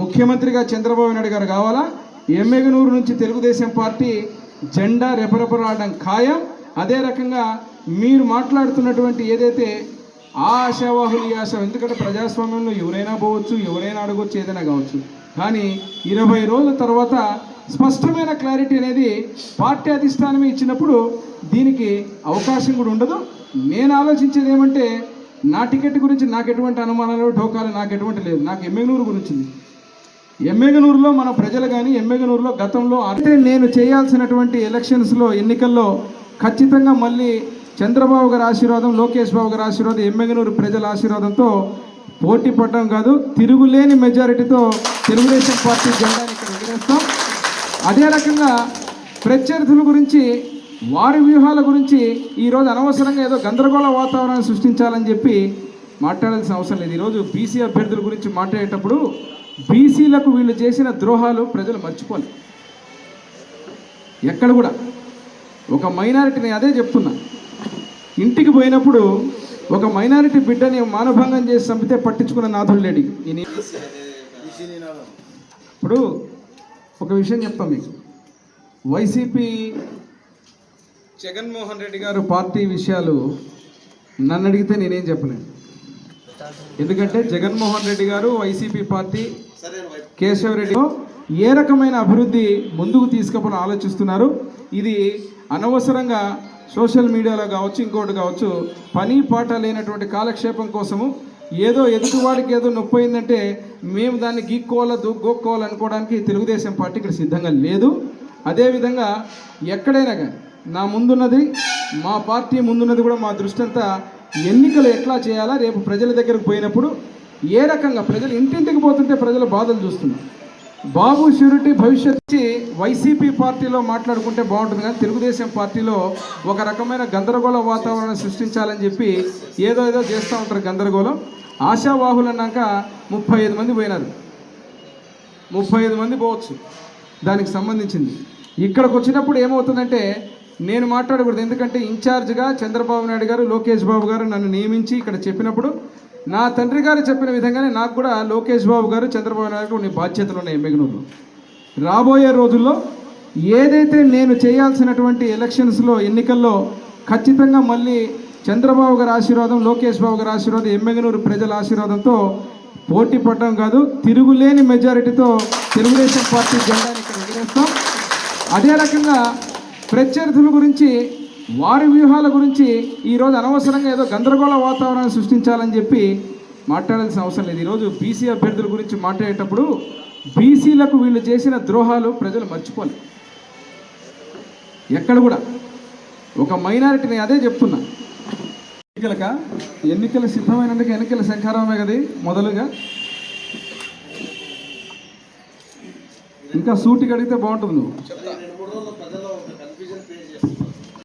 ముఖ్యమంత్రిగా చంద్రబాబు నాయుడు గారు కావాలా? ఎమ్మెగనూరు నుంచి తెలుగుదేశం పార్టీ జెండా రెపరెపరాడడం ఖాయం. అదే రకంగా మీరు మాట్లాడుతున్నటువంటి ఏదైతే ఆ ఆశావాహులు ఈ ఆశ ఎందుకంటే ప్రజాస్వామ్యంలో ఎవరైనా పోవచ్చు ఎవరైనా అడగవచ్చు ఏదైనా కావచ్చు. కానీ ఇరవై రోజుల తర్వాత స్పష్టమైన క్లారిటీ అనేది పార్టీ అధిష్టానమే ఇచ్చినప్పుడు దీనికి అవకాశం కూడా ఉండదు. నేను ఆలోచించేది ఏమంటే నా టికెట్ గురించి నాకు ఎటువంటి అనుమానాలు ఢోకాలు నాకు ఎటువంటి లేదు. నాకు ఎమ్మెగనూరు గురించింది ఎమ్మెగనూరులో మన ప్రజలు కానీ ఎమ్మెగనూరులో గతంలో అంటే నేను చేయాల్సినటువంటి ఎలక్షన్స్లో ఎన్నికల్లో ఖచ్చితంగా మళ్ళీ చంద్రబాబు గారి ఆశీర్వాదం లోకేష్ బాబు గారి ఆశీర్వాదం ఎమ్మెగనూరు ప్రజల ఆశీర్వాదంతో పోటీ పడడం కాదు తిరుగులేని మెజారిటీతో తెలుగుదేశం పార్టీ జెండాని ఇక్కడ ఎగిరేస్తాం అదే రకంగా ప్రత్యర్థుల గురించి వారి వ్యూహాల గురించి ఈరోజు అనవసరంగా ఏదో గందరగోళ వాతావరణాన్ని సృష్టించాలని చెప్పి మాట్లాడాల్సిన అవసరం లేదు. ఈరోజు బీసీ అభ్యర్థుల గురించి మాట్లాడేటప్పుడు బీసీలకు వీళ్ళు చేసిన ద్రోహాలు ప్రజలు మర్చిపోలే ఎక్కడ కూడా. ఒక మైనారిటీని అదే చెప్తున్నా. ఇంటికి పోయినప్పుడు ఒక మైనారిటీ బిడ్డని మానభంగం చేసి చంపితే పట్టించుకున్న నాథుడు లేడి ఇప్పుడు ఒక విషయం చెప్తాం మీకు. వైసీపీ జగన్మోహన్ రెడ్డి గారు పార్టీ విషయాలు నన్ను అడిగితే నేనేం చెప్పలేను. ఎందుకంటే జగన్మోహన్ రెడ్డి గారు వైసీపీ పార్టీ కేశవరెడ్డి ఏ రకమైన అభివృద్ధి ముందుకు తీసుకుపోని ఆలోచిస్తున్నారు? ఇది అనవసరంగా సోషల్ మీడియాలో కావచ్చు ఇంకోటి కావచ్చు పని పాట లేనటువంటి కాలక్షేపం కోసము ఏదో ఎదుటివాడికి ఏదో నొప్పి అయిందంటే మేము దాన్ని గీక్కోవాలా దు గోక్కోవాలనుకోవడానికి తెలుగుదేశం పార్టీ ఇక్కడ సిద్ధంగా లేదు. అదేవిధంగా ఎక్కడైనా కానీ నా ముందున్నది మా పార్టీ ముందున్నది కూడా మా దృష్టి అంతా ఎన్నికలు ఎట్లా చేయాలా? రేపు ప్రజల దగ్గరకు పోయినప్పుడు ఏ రకంగా ప్రజలు ఇంటింటికి పోతుంటే ప్రజల బాధలు చూస్తున్నారు. బాబు షూరిటీ భవిష్యత్ వైసీపీ పార్టీలో మాట్లాడుకుంటే బాగుంటుంది కానీ తెలుగుదేశం పార్టీలో ఒక రకమైన గందరగోళ వాతావరణం సృష్టించాలని చెప్పి ఏదో ఏదో చేస్తూ ఉంటారు గందరగోళం. ఆశావాహులు అన్నాక ముప్పై ఐదు మంది పోయినారు. ముప్పై ఐదు మంది పోవచ్చు. దానికి సంబంధించింది. ఇక్కడికి వచ్చినప్పుడు ఏమవుతుందంటే నేను మాట్లాడకూడదు. ఎందుకంటే ఇన్ఛార్జ్గా చంద్రబాబు నాయుడు గారు లోకేష్ బాబు గారు నన్ను నియమించి ఇక్కడ చెప్పినప్పుడు నా తండ్రి గారు చెప్పిన విధంగానే నాకు కూడా లోకేష్ బాబు గారు చంద్రబాబు నాయుడు కొన్ని బాధ్యతలు ఉన్నాయి ఎమ్మెగనూరులో రాబోయే రోజుల్లో ఏదైతే నేను చేయాల్సినటువంటి ఎలక్షన్స్లో ఎన్నికల్లో ఖచ్చితంగా మళ్ళీ చంద్రబాబు గారి ఆశీర్వాదం లోకేష్ బాబు గారి ఆశీర్వాదం ఎమ్మెగనూరు ప్రజల ఆశీర్వాదంతో పోటీ పడడం కాదు తిరుగులేని మెజారిటీతో తెలుగుదేశం పార్టీ జెండాని ఇక్కడ ఎగిరేస్తాం అదే రకంగా ప్రత్యర్థుల గురించి వారి వ్యూహాల గురించి ఈరోజు అనవసరంగా ఏదో గందరగోళ వాతావరణాన్ని సృష్టించాలని చెప్పి మాట్లాడాల్సిన అవసరం లేదు. ఈరోజు బీసీ అభ్యర్థుల గురించి మాట్లాడేటప్పుడు బీసీలకు వీళ్ళు చేసిన ద్రోహాలు ప్రజలు మర్చిపోలేదు ఎక్కడ కూడా. ఒక మైనారిటీని అదే చెప్తున్నా. ఎన్నికలక ఎన్నికలు సిద్ధమైనందుకు ఎన్నికల సంకారమే కదా మొదలుగా. ఇంకా సూటికి అడిగితే బాగుంటుంది నువ్వు.